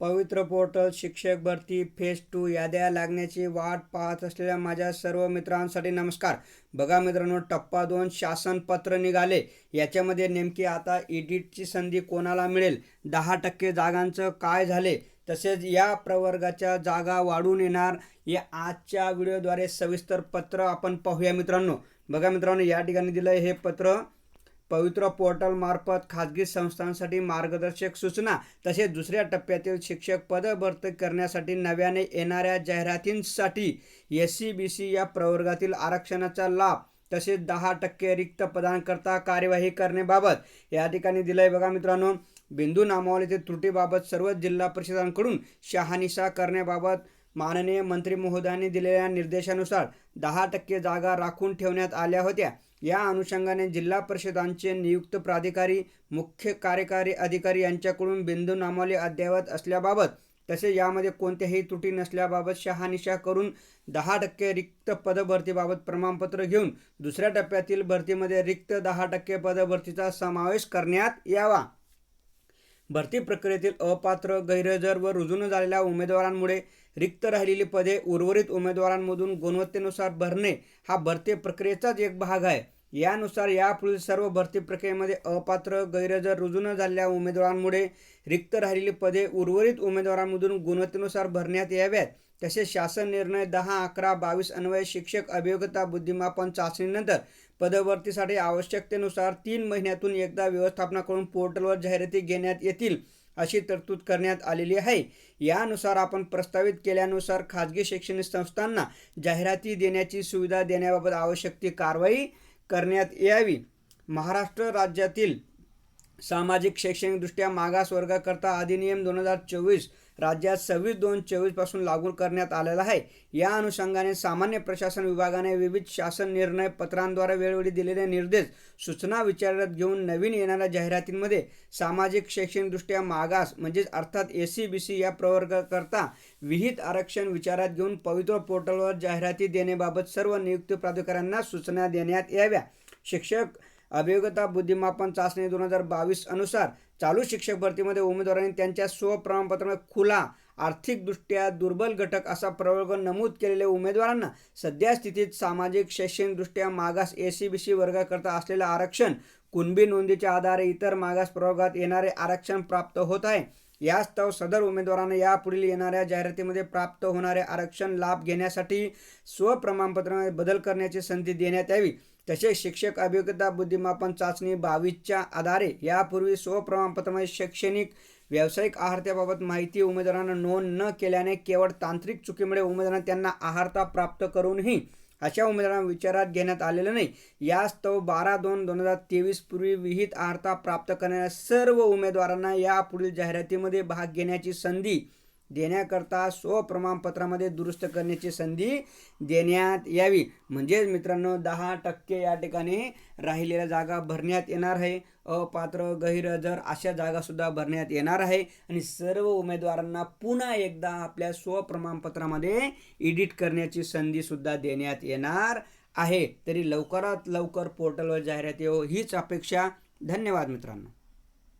पवित्र पोर्टल शिक्षक भरती फेज टू याद्या लागण्याची वाट पाहत असलेल्या माझ्या सर्व मित्रांसाठी नमस्कार. बघा मित्रांनो टप्पा दोन शासनपत्र निघाले. याच्यामध्ये नेमकी आता एडिटची संधी कोणाला मिळेल? दहा टक्के जागांचं काय झाले? तसेच या प्रवर्गाच्या जागा वाढून येणार. या आजच्या व्हिडिओद्वारे सविस्तर पत्र आपण पाहूया मित्रांनो. बघा मित्रांनो या ठिकाणी दिलं हे पत्र. पवित्र पोर्टल मार्फत खाजगी संस्थांसाठी मार्गदर्शक सूचना तसेच दुसऱ्या टप्प्यातील शिक्षक पद भरती करण्यासाठी नव्याने येणाऱ्या जाहिरातींसाठी एस सी बी सी या प्रवर्गातील आरक्षणाचा लाभ तसेच दहा टक्के रिक्त पदांकरता कार्यवाही करण्याबाबत या ठिकाणी दिलंय बघा मित्रांनो. बिंदू नामावलीतील त्रुटीबाबत सर्व जिल्हा परिषदांकडून शहानिशा करण्याबाबत माननीय मंत्री महोदयांनी दिलेल्या निर्देशानुसार दहा टक्के जागा राखून ठेवण्यात आल्या होत्या. या अनुषंगाने जिल्हा परिषदांचे नियुक्त प्राधिकारी मुख्य कार्यकारी अधिकारी यांच्याकडून बिंदू नामावली अद्ययावत असल्याबाबत तसेच यामध्ये कोणत्याही त्रुटी नसल्याबाबत शहानिशा करून दहा टक्के रिक्त पदभरतीबाबत प्रमाणपत्र घेऊन दुसऱ्या टप्प्यातील भरतीमध्ये रिक्त दहा टक्के पदभरतीचा समावेश करण्यात यावा. भरती प्रक्रियेतील अपात्र गैरहजर व रुजून झालेल्या उमेदवारांमुळे रिक्त राहिलेली पदे उर्वरित उमेदवारांमधून गुणवत्तेनुसार भरणे हा भरती प्रक्रियेचाच एक भाग आहे. यानुसार यापुढील सर्व भरती प्रक्रियेमध्ये अपात्र गैरहजर रुजू न झालेल्या उमेदवारांमुळे रिक्त राहिलेली पदे उर्वरित उमेदवारांमधून गुणवत्तेनुसार भरण्यात याव्यात. तसेच शासन निर्णय दहा अकरा बावीस अन्वय शिक्षक अभियोग्यता बुद्धिमापन चाचणीनंतर पदभरतीसाठी आवश्यकतेनुसार तीन महिन्यातून एकदा व्यवस्थापनाकडून पोर्टलवर जाहिराती घेण्यात येतील अशी तरतूद करण्यात आलेली आहे. यानुसार आपण प्रस्तावित केल्यानुसार खाजगी शैक्षणिक संस्थांना जाहिराती देण्याची सुविधा देण्याबाबत आवश्यक ती कारवाई करण्यात यावी. महाराष्ट्र राज्यातील सामाजिक शैक्षणिकदृष्ट्या मागास वर्गाकरता अधिनियम दोन हजार चोवीस राज्यात सव्वीस दोन चोवीसपासून लागू करण्यात आलेला आहे. या अनुषंगाने सामान्य प्रशासन विभागाने विविध शासन निर्णय पत्रांद्वारे वेळोवेळी दिलेले निर्देश सूचना विचारात घेऊन नवीन येणाऱ्या जाहिरातींमध्ये सामाजिक शैक्षणिकदृष्ट्या मागास म्हणजेच अर्थात एस सी बी सी या प्रवर्गाकरता विहित आरक्षण विचारात घेऊन पवित्र पोर्टलवर जाहिराती देण्याबाबत सर्व नियुक्त प्राधिकाऱ्यांना सूचना देण्यात याव्या. शिक्षक अभियोग्यता बुद्धिमापन चाचणी दोन हजार बावीस अनुसार चालू शिक्षक भरतीमध्ये उमेदवारांनी त्यांच्या स्वप्रमाणपत्रामध्ये खुला आर्थिकदृष्ट्या दुर्बल घटक असा प्रवर्ग नमूद केलेल्या उमेदवारांना सध्या स्थितीत सामाजिक शैक्षणिकदृष्ट्या मागास ए सी बी सी वर्गाकरता असलेलं आरक्षण कुणबी नोंदीच्या आधारे इतर मागास प्रवर्गात येणारे आरक्षण प्राप्त होत आहे. यास्तव सदर उमेदवारांना यापुढील येणाऱ्या जाहिरातीमध्ये प्राप्त होणारे आरक्षण लाभ घेण्यासाठी स्वप्रमाणपत्रामध्ये बदल करण्याची संधी देण्यात यावी. तसेच शिक्षक अभियोग्यता बुद्धिमापन चाचणी बावीसच्या आधारे यापूर्वी स्वप्रमाणपत्रामध्ये शैक्षणिक व्यावसायिक आहारत्याबाबत माहिती उमेदवारांना नोंद न केल्याने केवळ तांत्रिक चुकीमुळे उमेदवारांना त्यांना आहारता प्राप्त करूनही अशा उमेदवारांना विचारात घेण्यात आलेलं नाही. यास्तव बारा दोन दोन हजार तेवीस पूर्वी विहित आहारता प्राप्त करणाऱ्या सर्व उमेदवारांना यापुढील जाहिरातीमध्ये भाग घेण्याची संधी देण्याकरता स्वप्रमाणपत्रामध्ये दुरुस्त करण्याची संधी देण्यात यावी. म्हणजेच मित्रांनो दहा टक्के या ठिकाणी राहिलेल्या जागा भरण्यात येणार आहे. अपात्र गैरहजर अशा जागासुद्धा भरण्यात येणार आहे आणि सर्व उमेदवारांना पुन्हा एकदा आपल्या स्वप्रमाणपत्रामध्ये एडिट करण्याची संधीसुद्धा देण्यात येणार आहे. तरी लवकरात लवकर पोर्टलवर जाहिरात येऊ हीच अपेक्षा. धन्यवाद मित्रांनो.